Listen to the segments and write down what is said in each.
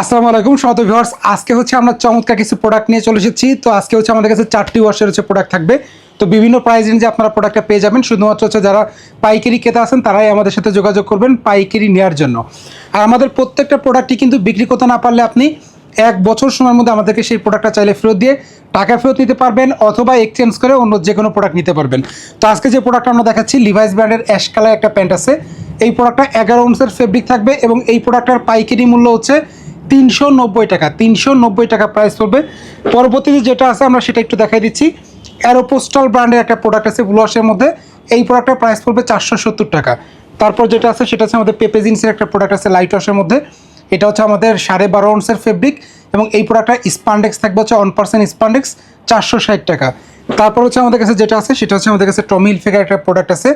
আসসালামু আলাইকুম শত ভিউয়ার্স আজকে হচ্ছে আমরা চমৎকার কিছু প্রোডাক্ট নিয়ে চলে এসেছি। তো আজকে হচ্ছে আমাদের কাছে চারটি ওয়াশের হচ্ছে প্রোডাক্ট থাকবে। তো বিভিন্ন প্রাইস রেঞ্জে আপনারা প্রোডাক্টটা পেয়ে যাবেন। শুধুমাত্র হচ্ছে যারা পাইকারি ক্রেতা আছেন, তারাই আমাদের সাথে যোগাযোগ করবেন পাইকারি নেওয়ার জন্য। আর আমাদের প্রত্যেকটা প্রোডাক্টই কিন্তু বিক্রি করতে না পারলে আপনি এক বছর সময়ের মধ্যে আমাদেরকে সেই প্রোডাক্টটা চাইলে ফেরত দিয়ে টাকা ফেরত নিতে পারবেন অথবা এক্সচেঞ্জ করে অন্য যে কোনো প্রোডাক্ট নিতে পারবেন। তো আজকে যে প্রোডাক্টটা আমরা দেখাচ্ছি লিভাইস ব্র্যান্ডের অ্যাশ কালার একটা প্যান্ট আছে। এই প্রোডাক্টটা এগারো আউন্সের ফেব্রিক থাকবে এবং এই প্রোডাক্টটার পাইকারি মূল্য হচ্ছে তিনশো নব্বই টাকা, তিনশো নব্বই টাকা প্রাইস পড়বে পরবর্তীতে যেটা আছে, আমরা সেটা একটু দেখাই দিচ্ছি। অ্যারোপোস্টাল ব্র্যান্ডের একটা প্রোডাক্ট আছে ব্লুয়াশের মধ্যে। এই প্রোডাক্টের প্রাইস পড়বে চারশো সত্তর টাকা। তারপর যেটা আছে, সেটা হচ্ছে আমাদের পেপে জিন্সের একটা প্রোডাক্ট আছে লাইট ওয়াশের মধ্যে। এটা হচ্ছে আমাদের সাড়ে বারো আউন্সের ফেব্রিক এবং এই প্রোডাক্টটা স্পান্ডেক্স থাকবে হচ্ছে ওয়ান পার্সেন্ট স্পান্ডেক্স চারশো ষাট টাকা। তারপর হচ্ছে আমাদের কাছে যেটা আছে, সেটা হচ্ছে আমাদের কাছে টমিল ফিগার একটা প্রোডাক্ট আছে।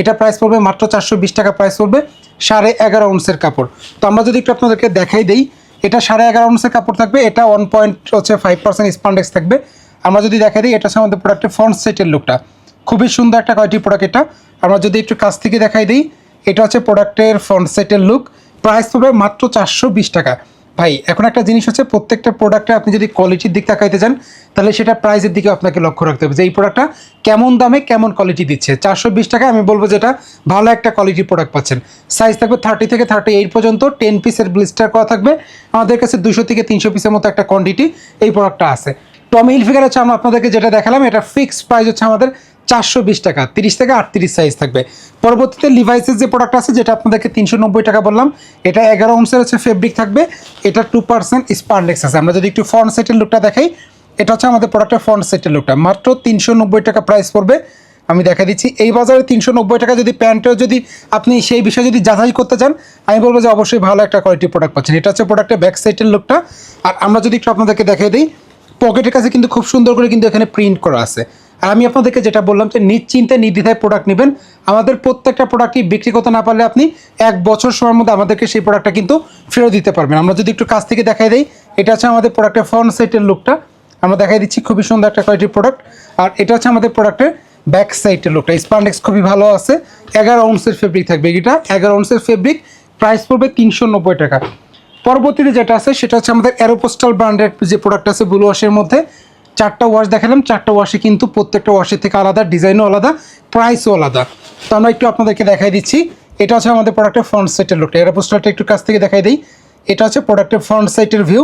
এটা প্রাইস পড়বে মাত্র চারশো বিশ টাকা প্রাইস পড়বে সাড়ে এগারো আউন্সের কাপড়। তো আমরা যদি একটু আপনাদেরকে দেখাই দিই এটা সাড়ে এগারো আউন্সের কাপড় থাকবে, এটা ওয়ান পয়েন্ট হচ্ছে ফাইভ পার্সেন্ট স্পান্ডেক্স থাকবে। আমরা যদি দেখা দিই, এটা হচ্ছে আমাদের প্রোডাক্টের ফ্রন্ট সেটের লুকটা খুবই সুন্দর একটা কয়টি প্রোডাক্ট এটা। আমরা যদি একটু কাছ থেকে দেখাই দিই, এটা হচ্ছে প্রোডাক্টের ফ্রন্ট সেটের লুক প্রাইস পড়বে মাত্র চারশো বিশ টাকা। ভাই, এখন একটা জিনিস হচ্ছে প্রত্যেকটা প্রোডাক্টে আপনি যদি কোয়ালিটির দিক তাকাইতে চান তাহলে সেটা প্রাইসের দিকে আপনাকে লক্ষ্য রাখতে হবে যে এই প্রোডাক্টটা কেমন দামে কেমন কোয়ালিটি দিচ্ছে। চারশো বিশ টাকা আমি বলব যেটা ভালো একটা কোয়ালিটির প্রোডাক্ট পাচ্ছেন। সাইজ থাকবে থার্টি থেকে থার্টি এইট পর্যন্ত টেন পিসের ব্লিস্টার করা থাকবে। আমাদের কাছে দুশো থেকে তিনশো পিসের মতো একটা কোয়ান্টিটি এই প্রোডাক্টটা আছে। টমি হিলফিগার হচ্ছে আমরা আপনাদেরকে যেটা দেখালাম, এটা ফিক্সড প্রাইস হচ্ছে আমাদের চারশো বিশ টাকা, তিরিশ থেকে আটত্রিশ সাইজ থাকবে। পরবর্তীতে লিভাইসের যে প্রোডাক্ট আছে, যেটা আপনাদেরকে তিনশো নব্বই টাকা বললাম, এটা এগারো অংশের হচ্ছে ফেব্রিক থাকবে। এটা টু পার্সেন্ট স্পারলেক্স আছে। আমরা যদি একটু ফ্রন্ট সেটের লুকটা দেখাই, এটা হচ্ছে আমাদের প্রোডাক্টের ফ্রন্ট সেটের লুকটা মাত্র তিনশো নব্বই টাকা প্রাইস পড়বে। আমি দেখা দিচ্ছি, এই বাজারে তিনশো নব্বই টাকা যদি প্যান্টেও যদি আপনি সেই বিষয়ে যদি যাচাই করতে চান, আমি বলব যে অবশ্যই ভালো একটা কোয়ালিটির প্রোডাক্ট পাচ্ছেন। এটা হচ্ছে প্রোডাক্টের ব্যাক সাইডের লুকটা আর আমরা যদি একটু আপনাদেরকে দেখাই দিই পকেটের কাছে কিন্তু খুব সুন্দর করে কিন্তু এখানে প্রিন্ট করা আছে। আর আমি আপনাদেরকে যেটা বললাম যে নিশ্চিন্তে নির্দ্বিধায় প্রোডাক্ট নেবেন। আমাদের প্রত্যেকটা প্রোডাক্টই বিক্রি করতে না পারলে আপনি এক বছর সময়ের মধ্যে আমাদেরকে সেই প্রোডাক্টটা কিন্তু ফেরত দিতে পারবেন। আমরা যদি একটু কাছ থেকে দেখাই দিই, এটা হচ্ছে আমাদের প্রোডাক্টের ফ্রন্ট সাইডের লুকটা আমরা দেখাই দিচ্ছি খুবই সুন্দর একটা কোয়ালিটির প্রোডাক্ট আর এটা হচ্ছে আমাদের প্রোডাক্টের ব্যাক সাইডের লুকটা স্পান্ডেক্স খুবই ভালো আছে। এগারো আউন্সের ফেব্রিক থাকবে এটা এগারো আউন্সের ফেব্রিক প্রাইস পড়বে তিনশো নব্বই টাকা। পরবর্তীতে যেটা আছে, সেটা হচ্ছে আমাদের অ্যারোপোস্টাল ব্র্যান্ডের যে প্রোডাক্ট আছে ব্লু ওয়াশের মধ্যে। চারটা ওয়াশ দেখালাম, চারটা ওয়াশে কিন্তু প্রত্যেকটা ওয়াশের থেকে আলাদা, ডিজাইনও আলাদা প্রাইসও আলাদা। তো আমরা একটু আপনাদেরকে দেখাই দিচ্ছি। এটা হচ্ছে আমাদের প্রোডাক্টের ফ্রন্ট সাইটের লুকটা অ্যারোপোস্টালটা একটু কাছ থেকে দেখাই দিই। এটা হচ্ছে প্রোডাক্টের ফ্রন্ট সাইটের ভিউ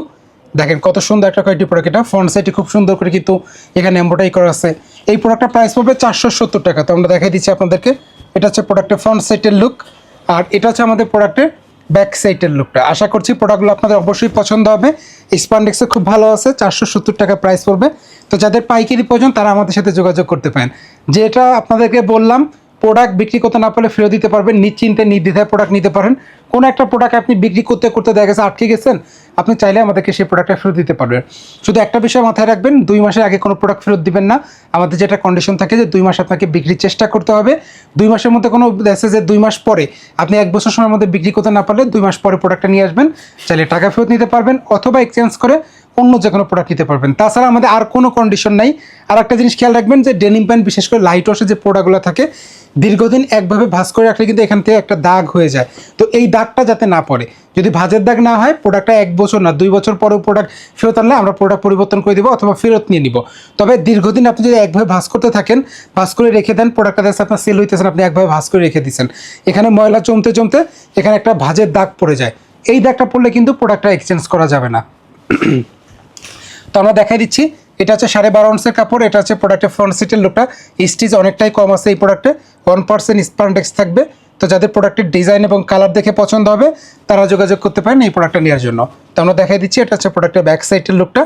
দেখেন কত সুন্দর একটা কোয়ালিটি প্রোডাক্ট এটা। ফ্রন্ট সাইডে খুব সুন্দর করে কিন্তু এখানে এম্বোটাই করা আছে। এই প্রোডাক্টটা প্রাইস পড়বে চারশো সত্তর টাকা। তো আমরা দেখাই দিচ্ছি আপনাদেরকে। এটা হচ্ছে প্রোডাক্টের ফ্রন্ট সাইটের লুক আর এটা হচ্ছে আমাদের প্রোডাক্টের ব্যাক সাইটের লুকটা। আশা করছি প্রোডাক্টগুলো আপনাদের অবশ্যই পছন্দ হবে। স্পান্ডেক্সে খুব ভালো আছে, চারশো সত্তর টাকা প্রাইস পড়বে। তো যাদের পাইকারি প্রয়োজন, তারা আমাদের সাথে যোগাযোগ করতে পারেন। যেটা আপনাদেরকে বললাম প্রোডাক্ট বিক্রি করতে না পারলে ফেরত দিতে পারবেন, নিশ্চিন্তে নির্দ্বিধায় প্রোডাক্ট নিতে পারেন। কোনো একটা প্রোডাক্ট আপনি বিক্রি করতে করতে দেখা গেছে আটকে গেছেন আপনি চাইলে আমাদেরকে সেই প্রোডাক্টটা ফেরত দিতে পারবেন। শুধু একটা বিষয় মাথায় রাখবেন, দুই মাসের আগে কোনো প্রোডাক্ট ফেরত দিবেন না। আমাদের যেটা কন্ডিশন থাকে যে দুই মাস আপনাকে বিক্রির চেষ্টা করতে হবে। দুই মাসের মধ্যে কোনো দেখছে যে দুই মাস পরে আপনি এক বছর সময়ের মধ্যে বিক্রি করতে না পারলে দুই মাস পরে প্রোডাক্টটা নিয়ে আসবেন। চাইলে টাকা ফেরত নিতে পারবেন, অথবা এক্সচেঞ্জ করে অন্য যে কোনো প্রোডাক্ট নিতে পারবেন। তাছাড়া আমাদের আর কোনো কন্ডিশন নাই। আর একটা জিনিস খেয়াল রাখবেন যে ডেনিম প্যান্ট বিশেষ করে লাইট ওয়াশে যে প্রোডাক্টগুলো থাকে, দীর্ঘদিন একভাবে ভাঁজ করে রাখলে কিন্তু এখান থেকে একটা দাগ হয়ে যায়। তো এই দাগটা যাতে না পড়ে। যদি ভাঁজের দাগ না হয় প্রোডাক্টটা এক বছর না, দুই বছর পরেও প্রোডাক্ট ফেরত আনলে আমরা প্রোডাক্ট পরিবর্তন করে দেবো অথবা ফেরত নিয়ে নিব। তবে দীর্ঘদিন আপনি যদি একভাবে ভাঁজ করতে থাকেন, ভাঁজ করে রেখে দেন প্রোডাক্টটা দেখছে আপনার সেল হইতেছেন আপনি একভাবে ভাঁজ করে রেখে দিচ্ছেন এখানে ময়লা জমতে জমতে এখানে একটা ভাঁজের দাগ পড়ে যায়। এই দাগটা পড়লে কিন্তু প্রোডাক্টটা এক্সচেঞ্জ করা যাবে না। তো আমরা দেখাই দিচ্ছি। এটা হচ্ছে সাড়ে বারো আউন্সের কাপড়, এটা হচ্ছে প্রোডাক্টের ফ্রন্ট সিটের লুকটা স্টিচ অনেকটাই কম আছে এই প্রোডাক্টে ওয়ান পার্সেন্ট স্পান্ডেক্স থাকবে। তো যাদের প্রোডাক্টের ডিজাইন এবং কালার দেখে পছন্দ হবে, তারা যোগাযোগ করতে পারেন এই প্রোডাক্টটা নেওয়ার জন্য। তো আমরা দেখাই দিচ্ছি, এটা হচ্ছে প্রোডাক্টের ব্যাক সাইডের লুকটা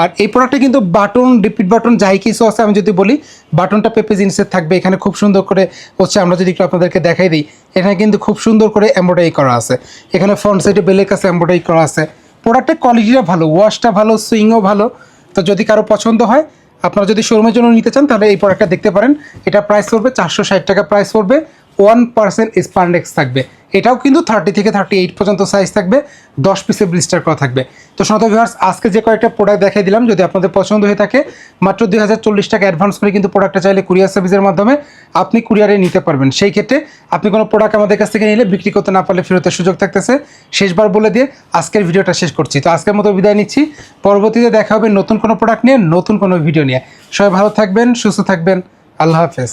আর এই প্রোডাক্টে কিন্তু বাটন রিপিট বাটন যাই কিছু আছে, আমি যদি বলি বাটনটা পেপে জিনিসের থাকবে। এখানে খুব সুন্দর করে হচ্ছে আমরা যদি একটু আপনাদেরকে দেখাই দিই, এখানে কিন্তু খুব সুন্দর করে এম্ব্রয়ডারি করা আছে। এখানে ফ্রন্ট সাইডে বেলের কাছে এম্ব্রয়ডারি করা আছে। প্রোডাক্টের কোয়ালিটিটা ভালো ওয়াশটা ভালো সুইংও ভালো। তো যদি কারও পছন্দ হয়, আপনারা যদি শোরুমের জন্য নিতে চান, তাহলে এই প্রোডাক্টটা দেখতে পারেন। এটা প্রাইস পড়বে চারশো ষাট টাকা প্রাইস পড়বে। ওয়ান পার্সেন্ট স্পান্ডেক্স থাকবে। এটাও কিন্তু থার্টি থেকে থার্টি এইট পর্যন্ত সাইজ থাকবে, দশ পিসের ব্লিস্টার করা থাকবে। তো শোনাত ভিউয়ার্স আজকে যে কয়েকটা প্রোডাক্ট দেখাই দিলাম, যদি আপনাদের পছন্দ হয়ে থাকে, মাত্র দুই হাজার চল্লিশ টাকা অ্যাডভান্স করে কিন্তু প্রোডাক্টটা চাইলে কুরিয়ার সার্ভিসের মাধ্যমে আপনি কুরিয়ারে নিতে পারবেন। সেই ক্ষেত্রে আপনি কোনো প্রোডাক্ট আমাদের কাছ থেকে নিলে বিক্রি করতে না পারলে ফেরতের সুযোগ থাকতেছে। শেষবার বলে দিয়ে আজকের ভিডিওটা শেষ করছি। তো আজকের মতো বিদায় নিচ্ছি। পরবর্তীতে দেখা হবে নতুন কোনো প্রোডাক্ট নিয়ে, নতুন কোনো ভিডিও নিয়ে। সবাই ভালো থাকবেন, সুস্থ থাকবেন। আল্লাহ হাফেজ।